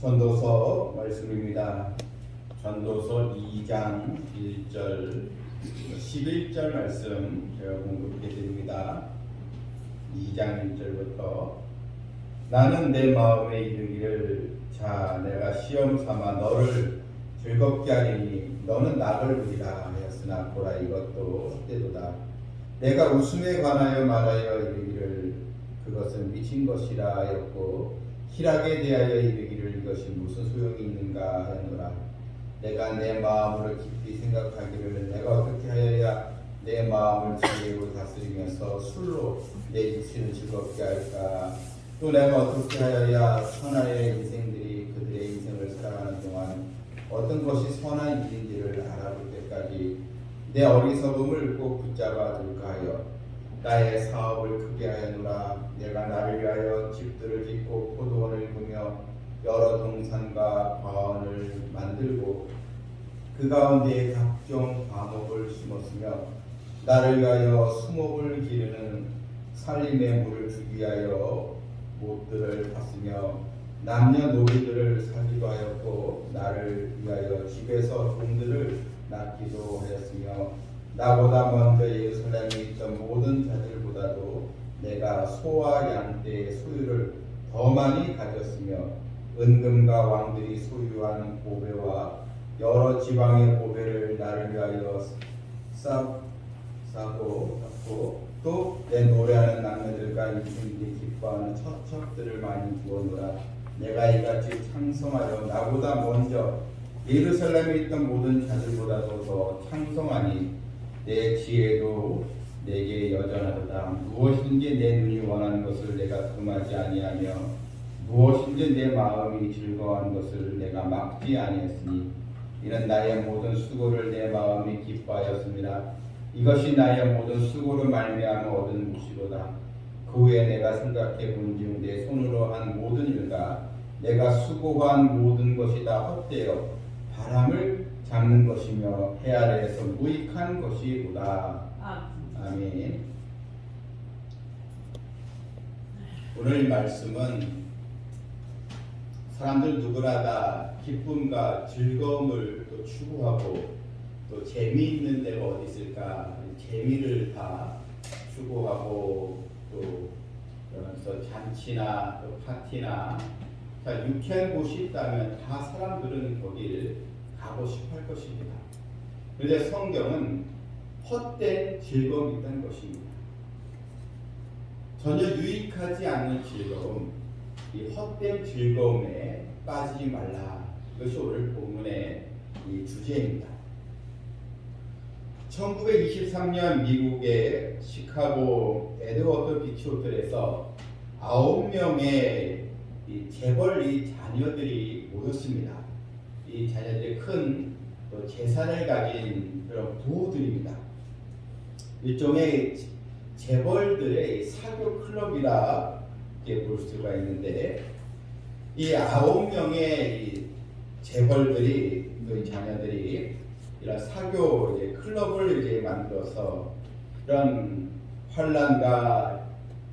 전도서 말씀입니다. 전도서 2장 1절 11절 말씀 제가 공급해 드립니다. 2장 1절부터 나는 내 마음에 이르기를 자 내가 시험 삼아 너를 즐겁게 하리니 너는 낙을 부리라 하였으나 보라 이것도 헛되도다 내가 웃음에 관하여 말하여 이르기를 그것은 미친 것이라 하였고 희락에 대하여 이르기를 이것이 무슨 소용이 있는가 하였노라. 내가 내 마음으로 깊이 생각하기를 내가 어떻게 하여야 내 마음을 지혜로 다스리면서 술로 내 육신을 즐겁게 할까? 또 내가 어떻게 하여야 선하의 인생들이 그들의 인생을 살아가는 동안 어떤 것이 선한 일인지를 알아볼 때까지 내 어리석음을 꼭 붙잡아 둘까 하여 나의 사업을 크게 하여노라. 내가 나를 위하여 집들을 짓고 포도원을 꾸며 여러 동산과 과원을 만들고 그 가운데 각종 과목을 심었으며 나를 위하여 수목을 기르는 살림의 물을 주기 위하여 못들을 팠으며 남녀 노비들을 사기도 하였고 나를 위하여 집에서 종들을 낳기도 하였으며 나보다 먼저 예루살렘에 있던 모든 자들보다도 내가 소와 양떼의 소유를 더 많이 가졌으며 은금과 왕들이 소유하는 보배와 여러 지방의 보배를 나를 위하여 싸, 싸고 샀고 또 내 노래하는 남녀들과 인생들이 기뻐하는 처척들을 많이 주었노라. 내가 이같이 창성하여 나보다 먼저 예루살렘에 있던 모든 자들보다도 더 창성하니 내 지혜도 내게 여전하도다. 무엇인지 내 눈이 원하는 것을 내가 금하지 아니하며 무엇인지 내 마음이 즐거워하는 것을 내가 막지 아니했으니 이는 나의 모든 수고를 내 마음이 기뻐하였습니다. 이것이 나의 모든 수고로 말미암아 얻은 몫이로다. 그 후에 내가 생각해 본즉 내 손으로 한 모든 일과 내가 수고한 모든 것이 다 헛되어 바람을 잡는 것이며 해 아래에서 무익한 것이로다. 아, 아멘. 오늘 말씀은 사람들 누구나 다 기쁨과 즐거움을 또 추구하고 또 재미있는 데가 어디 있을까? 재미를 다 추구하고 또 그러면서 잔치나 또 파티나 자 유쾌한 곳이 있다면 다 사람들은 거길 가고 할 것입니다. 그런데 성경은 헛된 즐거움이 있다는 것입니다. 전혀 유익하지 않는 즐거움, 이 헛된 즐거움에 빠지지 말라. 이것이 오늘 본문의 이 주제입니다. 1923년 미국의 시카고 에드워드 비치 호텔에서 아홉 명의 이 재벌 이 자녀들이 모였습니다. 이 자녀들이 큰또 재산을 가진 그런 부부들입니다. 일종의 재벌들의 사교 클럽이라 이렇게 볼 수가 있는데 이 아홉 명의 이 재벌들이 또 자녀들이 이런 사교 이제 클럽을 이제 만들어서 이런 환란과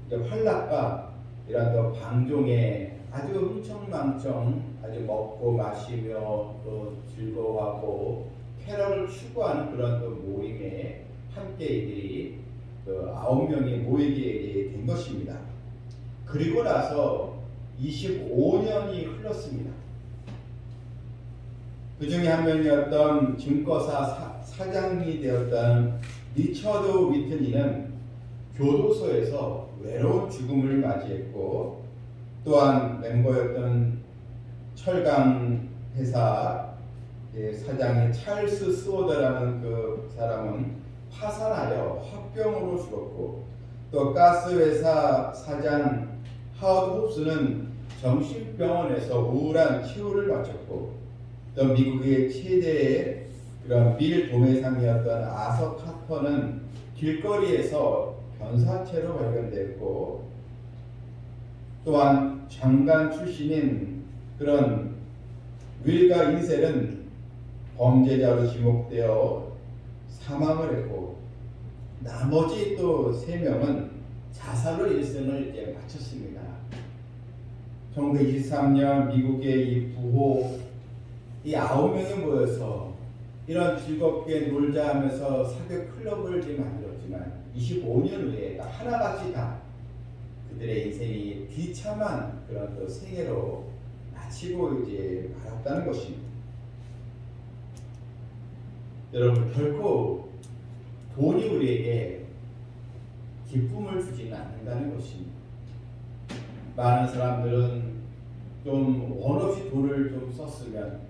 이제 환락과 이런 또 방종에 아주 흥청망청 아주 먹고 마시며 또 즐거워하고 쾌락을 추구하는 그런 또 모임에 함께 이들이 그 아홉 명이 모이게 된 것입니다. 그리고 나서 25년이 흘렀습니다. 그 중에 한 명이었던 증거사 사, 사장이 되었던 리처드 위트니는 교도소에서 외로운 죽음을 맞이했고 또한 멤버였던 철강 회사 사장의 찰스 스워더라는 그 사람은 파산하여 화병으로 죽었고 또 가스 회사 사장 하워드 홉스는 정신병원에서 우울한 치료를 마쳤고 또 미국의 최대의 그런 밀 도매상이었던 아서 카퍼는 길거리에서 변사체로 발견됐고 또한 장관 출신인 그런 윌가 인셀은 범죄자로 지목되어 사망을 했고 나머지 또 세 명은 자살로 일생을 이제 마쳤습니다. 1923년 미국의 이 부호 이 아홉 명이 모여서 이런 즐겁게 놀자 하면서 사교 클럽을 이제 만들었지만 25년 후에 하나같이 다 그들의 인생이 비참한 그런 또 생애로 마치고 이제 말았다는 것입니다. 여러분 결코 돈이 우리에게 기쁨을 주지는 않는다는 것입니다. 많은 사람들은 좀 원없이 돈을 좀 썼으면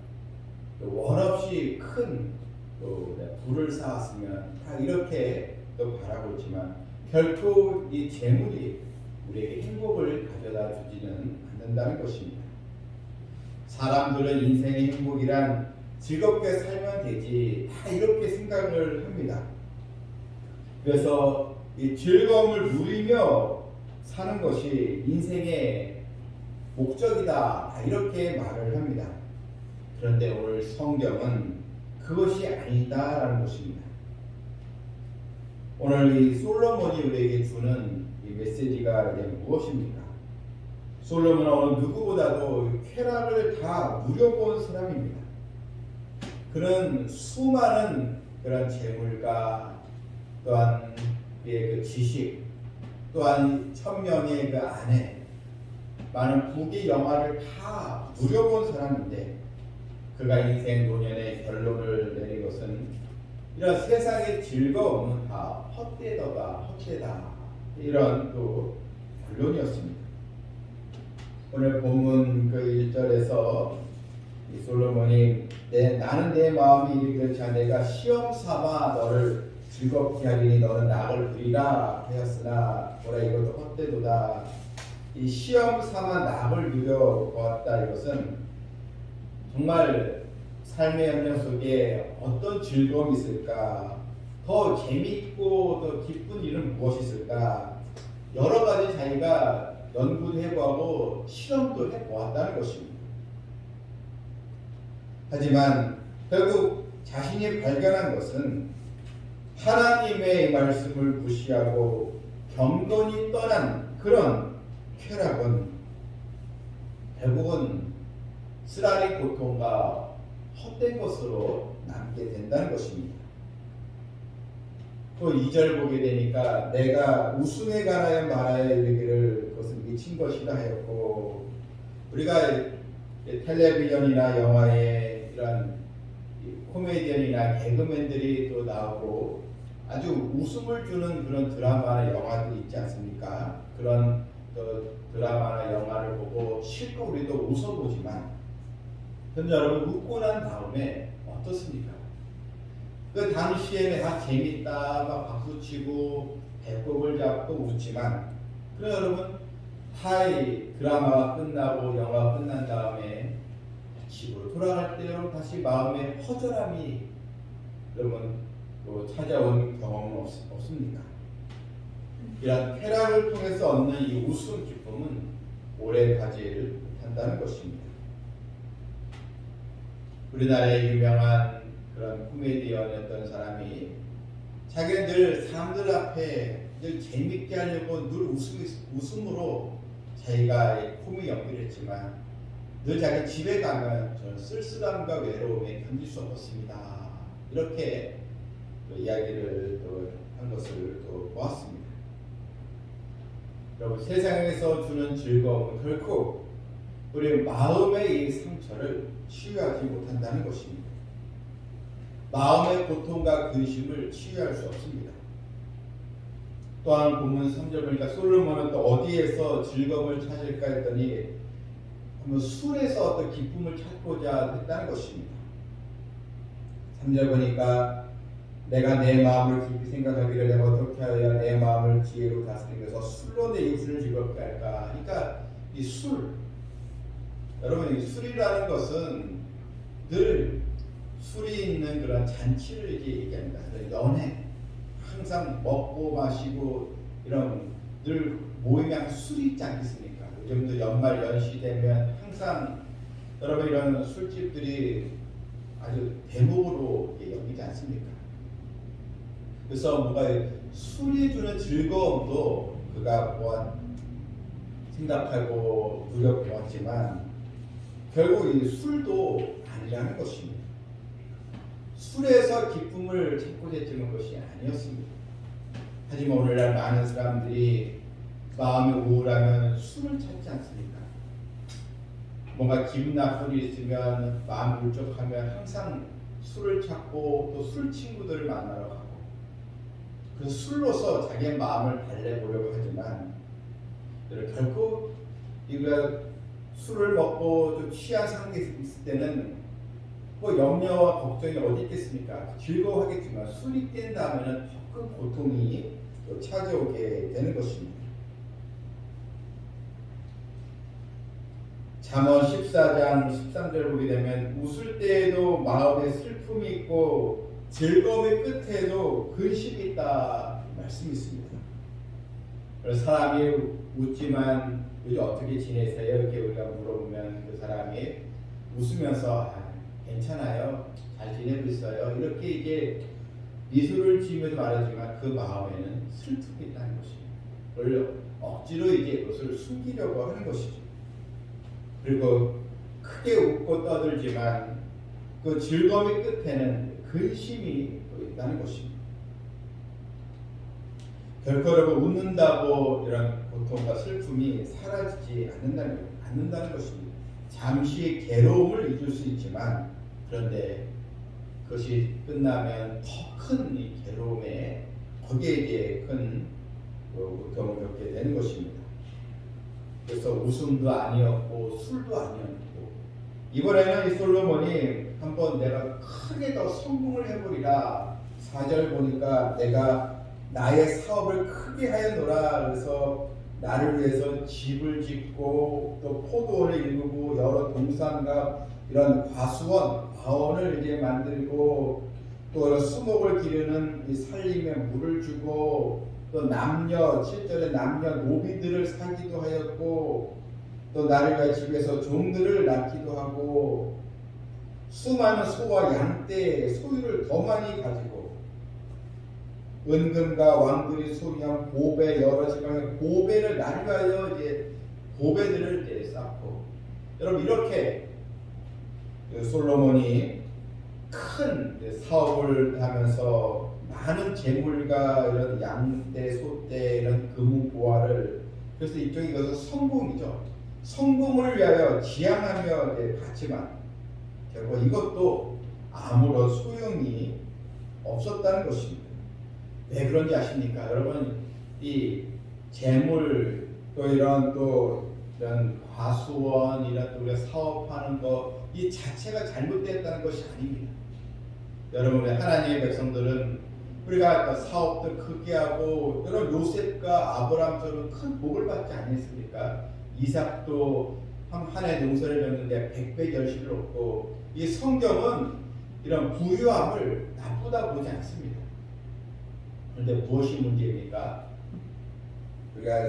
또 원없이 큰또 부를 쌓았으면 다 이렇게 또 바라고 있지만 결코 이 재물이 우리에게 행복을 가져다 주지는 않는다는 것입니다. 사람들은 인생의 행복이란 즐겁게 살면 되지 다 이렇게 생각을 합니다. 그래서 이 즐거움을 누리며 사는 것이 인생의 목적이다 다 이렇게 말을 합니다. 그런데 오늘 성경은 그것이 아니다라는 것입니다. 오늘 이 솔로몬이 우리에게 주는 이 메시지가 무엇입니까? 솔로몬은 누구보다도 쾌락을 다 누려본 사람입니다. 그는 수많은 그런 재물과 또한 그의 그 지식 또한 천명의 그 아내 많은 부귀 영화를 다 누려본 사람인데 그가 인생 노년의 결론을 내린 것은 이런 세상의 즐거움은 다 헛되다가 헛되다 이런 또 결론이었습니다. 오늘 본문 그 1절에서 이 솔로몬이 내, 나는 내 마음이 이르기를 자 내가 시험 삼아 너를 즐겁게 하리니 너는 낙을 부리라 하였으나 보라 이것도 헛되도다. 이 시험 삼아 낙을 누려 보았다. 이것은 정말 삶의 연장 속에 어떤 즐거움이 있을까 더 재미있고 더 기쁜 일은 무엇이 있을까 여러 가지 자기가 연구도 해보고 실험도 해보았다는 것입니다. 하지만 결국 자신이 발견한 것은 하나님의 말씀을 무시하고 경건이 떠난 그런 쾌락은 결국은 쓰라리 고통과 헛된 것으로 남게 된다는 것입니다. 또 2절 보게 되니까 내가 우승에 관하여 말하여 이르기를 그것은 미친 것이라 하였고 우리가 텔레비전이나 영화에 이런 코미디언이나 개그맨들이 또 나오고 아주 웃음을 주는 그런 드라마나 영화들이 있지 않습니까? 그런 또 드라마나 영화를 보고 실컷 우리도 웃어보지만 근데 여러분 웃고 난 다음에 어떻습니까? 그 당시에는 아 재밌다 막 박수치고 배꼽을 잡고 웃지만 그래 여러분 하이 드라마가 끝나고 영화가 끝난 다음에 집으로 돌아갈 때 여러분 다시 마음에 허전함이 여러분 또 찾아온 경험은 없, 없습니까? 이런 쾌락을 통해서 얻는 이 웃음 기쁨은 오래 가지를 못한다는 것입니다. 우리나라의 유명한 그런 코미디언이었던 사람이 자기는 늘 사람들 앞에 늘 재밌게 하려고 늘 웃음, 웃음으로 자기가 코미 연기를 했지만 늘 자기 집에 가면 저는 쓸쓸함과 외로움에 견딜 수 없었습니다. 이렇게 또 이야기를 또 한 것을 또 보았습니다. 여러분 세상에서 주는 즐거움은 결코 우리 마음의 이 상처를 치유하지 못한다는 것입니다. 마음의 고통과 근심을 치유할 수 없습니다. 또한 본문 3절 보니까 솔로몬은 또 어디에서 즐거움을 찾을까 했더니 술에서 어떤 기쁨을 찾고자 했다는 것입니다. 3절 보니까 내가 내 마음을 깊이 생각하기를 내가 어떻게 하여야 내 마음을 지혜로 다스리면서 술로 내 입술을 즐겁게 할까? 그러니까 이 술, 여러분 이 술이라는 것은 늘 술이 있는 그런 잔치를 얘기합니다. 연애 항상 먹고 마시고 이런 늘 모임에 항상 술이 있지 않겠습니까? 요즘도 연말 연시 되면 항상 여러분 이런 술집들이 아주 대목으로 여기지 않습니까? 그래서 뭔가 술이 주는 즐거움도 그가 보았 생각하고 누려보았지만 결국 이 술도 아니라는 것입니다. 술에서 기쁨을 찾고 되지는 것이 아니었습니다. 하지만 오늘날 많은 사람들이 마음이 우울하면 술을 찾지 않습니까? 뭔가 기분 나쁜 일 있으면 마음 울적하면 항상 술을 찾고 또 술 친구들을 만나러 가고 그 술로서 자기의 마음을 달래보려고 하지만 결국 이거 술을 먹고 좀 취한 상태에 있을 때는 뭐 염려와 걱정이 어디 있겠습니까? 즐거워하겠지만 술이 깬다 하면은 더큰 고통이 또 찾아오게 되는 것입니다. 잠언 14장 13절 보게 되면 웃을 때에도 마음에 슬픔이 있고 즐거움의 끝에도 근심이 있다 말씀이 있습니다. 사람이 웃지만 요즘 어떻게 지내세요? 이렇게 우리가 물어보면 그 사람이 웃으면서 아, 괜찮아요. 잘 지내고 있어요. 이렇게 이제 미소를 지으면서 말하지만 그 마음에는 슬픔이 있다는 것입니다. 그걸 억지로 이제 그것을 숨기려고 하는 것이죠. 그리고 크게 웃고 떠들지만 그 즐거움의 끝에는 근심이 또 있다는 것입니다. 결코 여러분 웃는다고 이런 고통과 슬픔이 사라지지 않는다는, 않는다는 것입니다. 잠시 괴로움을 잊을 수 있지만 그런데 그것이 끝나면 더큰이 괴로움에 거기에 이제 큰 고통을 겪게 되는 것입니다. 그래서 웃음도 아니었고 술도 아니었고 이번에는 이 솔로몬이 한번 내가 크게 더 성공을 해보리라 4절 보니까 내가 나의 사업을 크게 하여노라 그래서 나를 위해서 집을 짓고 또 포도원을 일구고 여러 동산과 이런 과수원, 과원을 이제 만들고 또 수목을 기르는 이 살림에 물을 주고 또 남녀 7절에 남녀 노비들을 사기도 하였고 또 나를 위해 집에서 종들을 낳기도 하고 수많은 소와 양떼 소유를 더 많이 가지고 은금과 왕들이 소유한 보배 여러 지방의 보배를 위하여 이제 보배들을 이제 쌓고. 여러분 이렇게 그 솔로몬이 큰 사업을 하면서 많은 재물과 이런 양떼, 소떼 이런 금은 보화를 그래서 이쪽이 이것은 성공이죠. 성공을 위하여 지향하며 이제 갔지만 결국 이것도 아무런 소용이 없었다는 것입니다. 왜 그런지 아십니까? 여러분 이 재물 또 이런 또 이런 과수원 이런 또 우리가 사업하는 거 이 자체가 잘못됐다는 것이 아닙니다. 여러분 하나님의 백성들은 우리가 사업도 크게 하고 여러분 요셉과 아브라함처럼 큰 복을 받지 않았습니까? 이삭도 한해 농사를 졌는데 백배 결실을 얻고 이 성경은 이런 부유함을 나쁘다 보지 않습니다. 그런데 무엇이 문제입니까? 우리가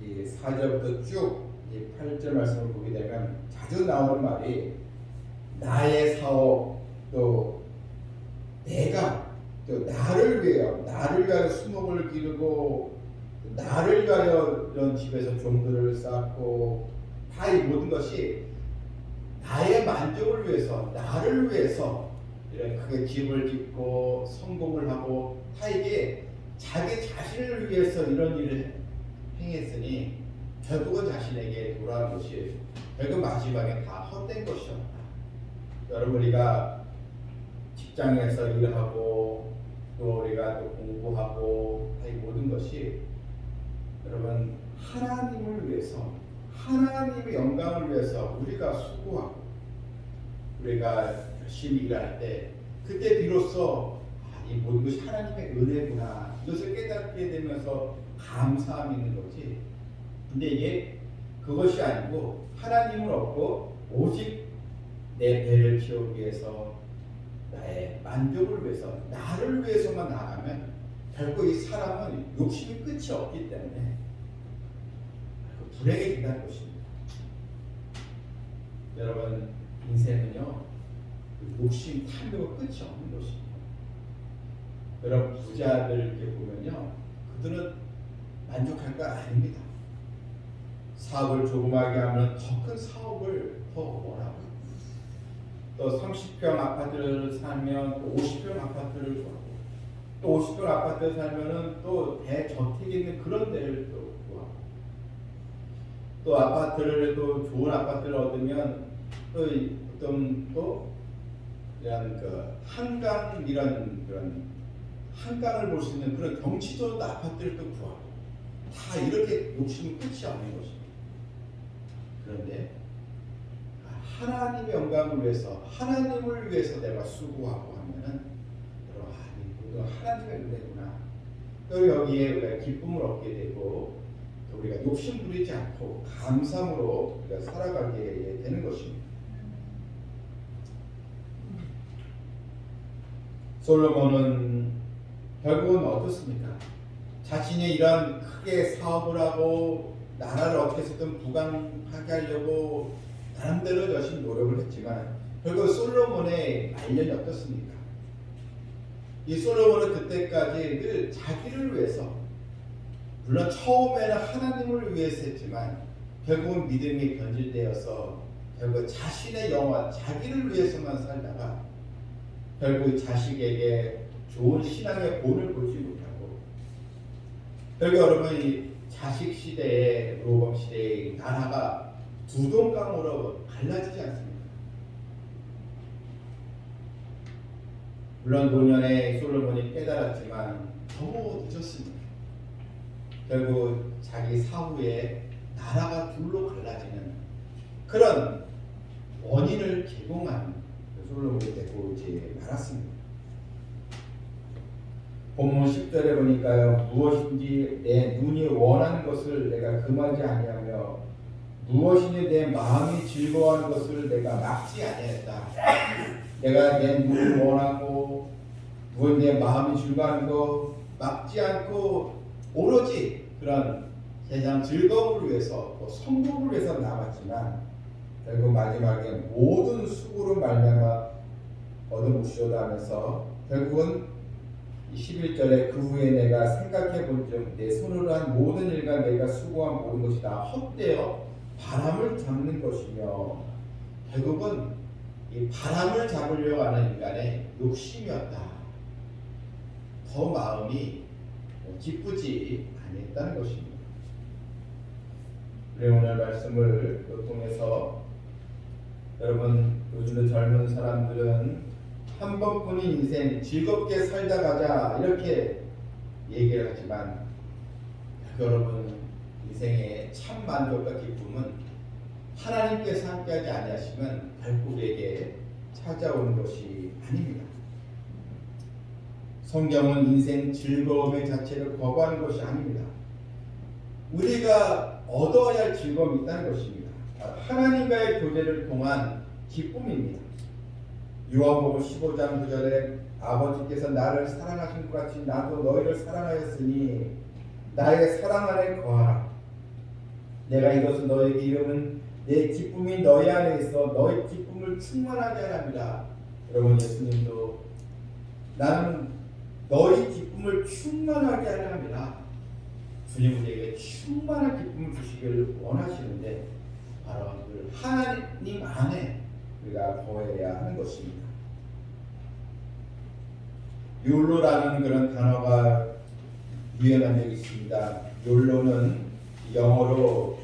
이 4절부터 쭉이 8절 말씀을 보게 되면 자주 나오는 말이 나의 사업 또 내가 또 나를 위하여 나를 위하여 수목을 기르고 나를 위하여 이런 집에서 종들을 쌓고 다 이 모든 것이 나의 만족을 위해서 나를 위해서 이런 크게 집을 짓고 성공을 하고 다 이게 자기 자신을 위해서 이런 일을 행했으니 결국은 자신에게 돌아온 것이 결국 마지막에 다 헛된 것이었다. 여러분 우리가 직장에서 일하고 또 우리가 또 공부하고 이 모든 것이 여러분 하나님을 위해서 하나님의 영광을 위해서 우리가 수고하고 우리가 열심히 일할 때 그때 비로소 아, 이 모든 것이 하나님의 은혜구나. 이것을 깨닫게 되면서 감사함이 있는 거지. 근데 이게 그것이 아니고 하나님을 얻고 오직 내 배를 채우기 위해서 나의 만족을 위해서 나를 위해서만 나가면 결국 이 사람은 욕심이 끝이 없기 때문에 그 불행이 된다는 것입니다. 여러분 인생은요 그 욕심 탐욕 끝이 없는 것입니다. 여러분 부자들 이렇게 보면요 그들은 만족할 거 아닙니다. 사업을 조그마하게 하면 더 큰 사업을 더 원하고 또 30평 아파트를 또 50평 아파트를 구하고 또 50평 아파트에 살면은 또 대저택이 있는 그런 데를 또 구하고 또 아파트를 또 좋은 아파트를 얻으면 또 이- 어떤 또 이런 그 한강 이런 그런 한강을 볼 수 있는 그런 경치 좋은 아파트를 또 구하고 다 이렇게 욕심은 끝이 없는 것입니다. 그런데 하나님의 영광을 위해서 하나님을 위해서 내가 수고하고 하면은 여러분 아 이거 하나님의 은혜구나. 또 여기에 우리가 기쁨을 얻게 되고 또 우리가 욕심 부리지 않고 감사함으로 우리가 살아가게 되는 것입니다. 솔로몬은 결국은 어떻습니까? 자신이 이런 크게 사업을 하고 나라를 어떻게 해서든 부강하게 하려고 나름대로 열심히 노력을 했지만 결국 솔로몬의 말년이 어떻습니까? 이 솔로몬은 그때까지 늘 자기를 위해서 물론 처음에는 하나님을 위해서 했지만 결국은 믿음이 변질되어서 결국 자신의 영혼, 자기를 위해서만 살다가 결국 자식에게 좋은 신앙의 본을 보지 못하고 결국 여러분 이 자식 시대에 로범 시대의 나라가 두 동강으로 갈라지지 않습니까? 물론 노년에 솔로몬이 깨달았지만 너무 늦었습니다. 결국 자기 사후에 나라가 둘로 갈라지는 그런 원인을 제공한 그 솔로몬이 되고 이제 말았습니다. 본문 10절에 보니까요 무엇인지 내 눈이 원하는 것을 내가 금하지 아니하며 무엇인지 내 마음이 즐거워하는 것을 내가 막지 아니했다. 내가 내 눈이 원하고 무엇 내 마음이 즐거워하는 거 막지 않고 오로지 그런 세상 즐거움을 위해서 또 성공을 위해서 나갔지만 결국 마지막에 모든 수고로 말미암아 얻어무시오다 하면서 결국은 11절에 그 후에 내가 생각해 본즉 내 손으로 한 모든 일과 내가 수고한 모든 것이 다 헛되어 바람을 잡는 것이며 결국은 이 바람을 잡으려고 하는 인간의 욕심이었다. 더 마음이 기쁘지 아니했다는 것입니다. 우리 오늘 말씀을 또 통해서 여러분 요즘의 젊은 사람들은 한 번뿐인 인생 즐겁게 살다 가자 이렇게 얘기를 하지만 여러분 인생의 참 만족과 기쁨은 하나님께서 함께하지 아니하시면 결국 우리에게 찾아오는 것이 아닙니다. 성경은 인생 즐거움의 자체를 거부하는 것이 아닙니다. 우리가 얻어야 할 즐거움이 있다는 것입니다. 하나님과의 교제를 통한 기쁨입니다. 요한복음 15장 9절에 아버지께서 나를 사랑하신 것 같이 나도 너희를 사랑하였으니 나의 사랑 안에 거하라. 내가 이것은 너에게 이름은 내 기쁨이 너희 안에 있어 너희 기쁨을 충만하게 하랍니다. 여러분 예수님도 나는 너희 기쁨을 충만하게 하려 합니다. 주님 우리에게 충만한 기쁨을 주시기를 원하시는데 바로 그 하나님 안에 우리가 거해야 하는 것입니다. 욜로라는 그런 단어가 유행한 적이 있습니다. 욜로는 영어로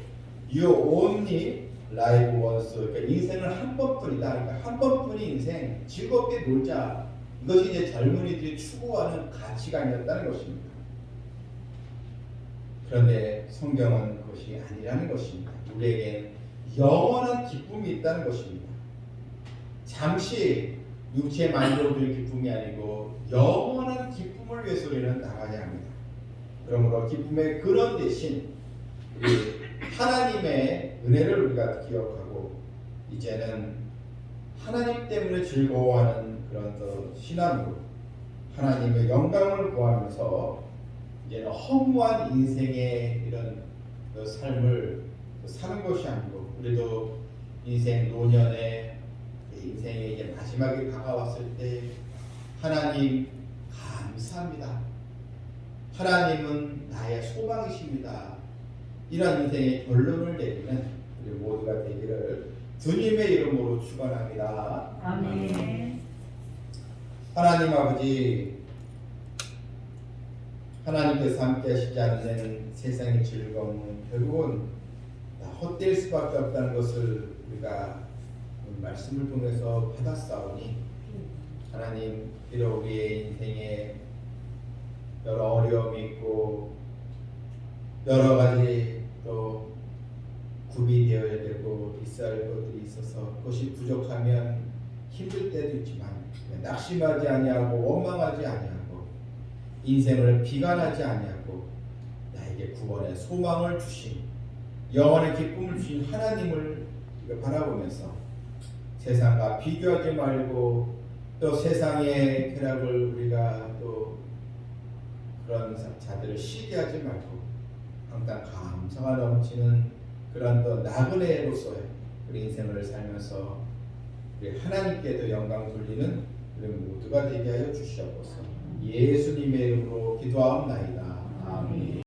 You only live once. 그러니까 인생은 한 번뿐이다. 그러니까 한 번뿐인 인생 즐겁게 놀자. 이것이 이제 젊은이들이 추구하는 가치관이었다는 것입니다. 그런데 성경은 그것이 아니라는 것입니다. 우리에겐 영원한 기쁨이 있다는 것입니다. 잠시 육체의 만족을 기쁨이 아니고 영원한 기쁨을 위해서 우리는 나가야 합니다. 그러므로 기쁨의 근원 대신 하나님의 은혜를 우리가 기억하고 이제는 하나님 때문에 즐거워하는 그런 또 신앙으로 하나님의 영광을 구하면서 이제는 허무한 인생의 이런 그 삶을 사는 것이 아니고 우리도 인생 노년에 인생의 이제 마지막이 다가왔을 때 하나님 감사합니다. 하나님은 나의 소망이십니다. 이런 인생의 결론을 내리는 우리 모두가 되기를 주님의 이름으로 축원합니다. 아멘. 하나님 아버지 하나님께서 함께 하시지 않는 세상의 즐거움은 결국은 다 헛될 수밖에 없다는 것을 우리가 말씀을 통해서 받았사오니 하나님 비록 우리의 인생에 여러 어려움이 있고 여러 가지 또 구비되어야 되고 할 것들이 있어서 그것이 부족하면 힘들 때도 있지만 낙심하지 아니하고 원망하지 아니하고 인생을 비관하지 아니하고 나에게 구원의 소망을 주신 영원의 기쁨을 주신 하나님을 바라보면서 세상과 비교하지 말고 또 세상의 쾌락을 우리가 또 그런 자들을 시기하지 말고 항상 감사가 넘치는 그런 또 나그네로서의 우리 인생을 살면서 우리 하나님께도 영광 돌리는 우리 모두가 되게 하여 주시옵소서. 예수님의 이름으로 기도하옵나이다. 아멘.